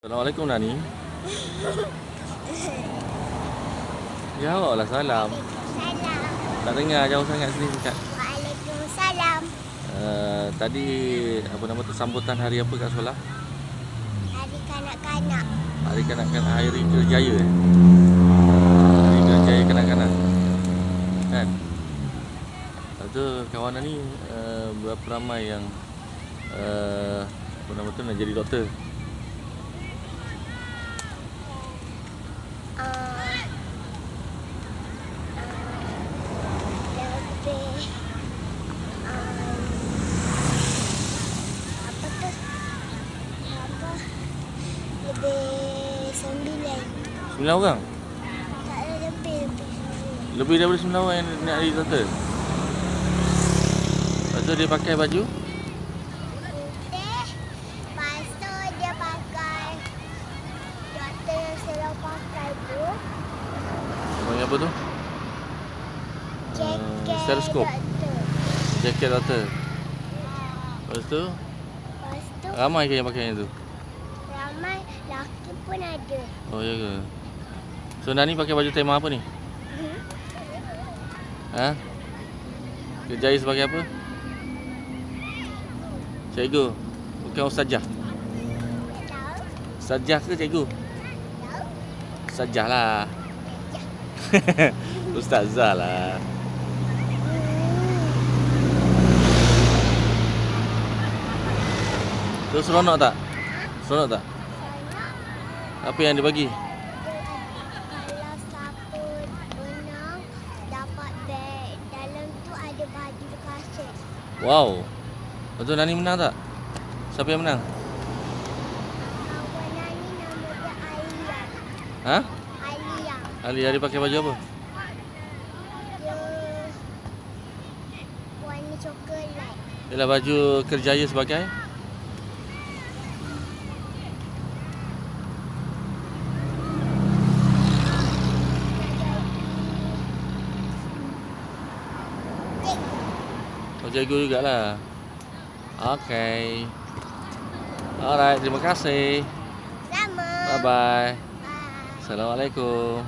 Assalamualaikum Nani. Jawablah salam. Salam. Tak dengar jauh sangat sini dekat. Waalaikumsalam. Uh, tadi apa nama tu sambutan hari apa kat sekolah? Hari kanak-kanak. Hari kanak-kanak hari kerjaya eh. Hari kerjaya kanak-kanak. Kan? Lepas tu kawan ni uh, berapa ramai yang uh, apa nama tu nak jadi doktor? Uh, uh, lebih um, apa tu? Apa? Lebih sembilan. Sembilan orang? Tak ada lebih lebih sembilan. Lebih daripada sembilan orang yang nak jadi doktor? Lepas tu dia pakai baju? Putih. Lepas tu dia pakai doktor yang selalu pakai tu. Panggil apa tu? Jaket stetoskop. doktor. Jaket doktor. Lepas tu Lepas tu ramai ke yang pakai yang tu? Ramai laki pun ada. Oh ya ke? So Nani pakai baju tema apa ni? Ha? Kerjaya sebagai apa? Cikgu. Bukan ustazah. Ustazah ke cikgu? Ustazah lah. Ustazah lah. Tu seronok tak? Seronok tak? Apa yang dia bagi? kalau siapa menang dapat beg dalam tu ada baju kasut. Wow. Tu Nani menang tak? Siapa yang menang? Kawan Nani nama dia Alia. Ha? Alia. Ali Ali pakai baju apa? Dia warna coklat. Ialah baju kerjaya sebagai Cikgu jugalah. Okay. Alright, terima kasih. Sama. Bye bye Bye. Assalamualaikum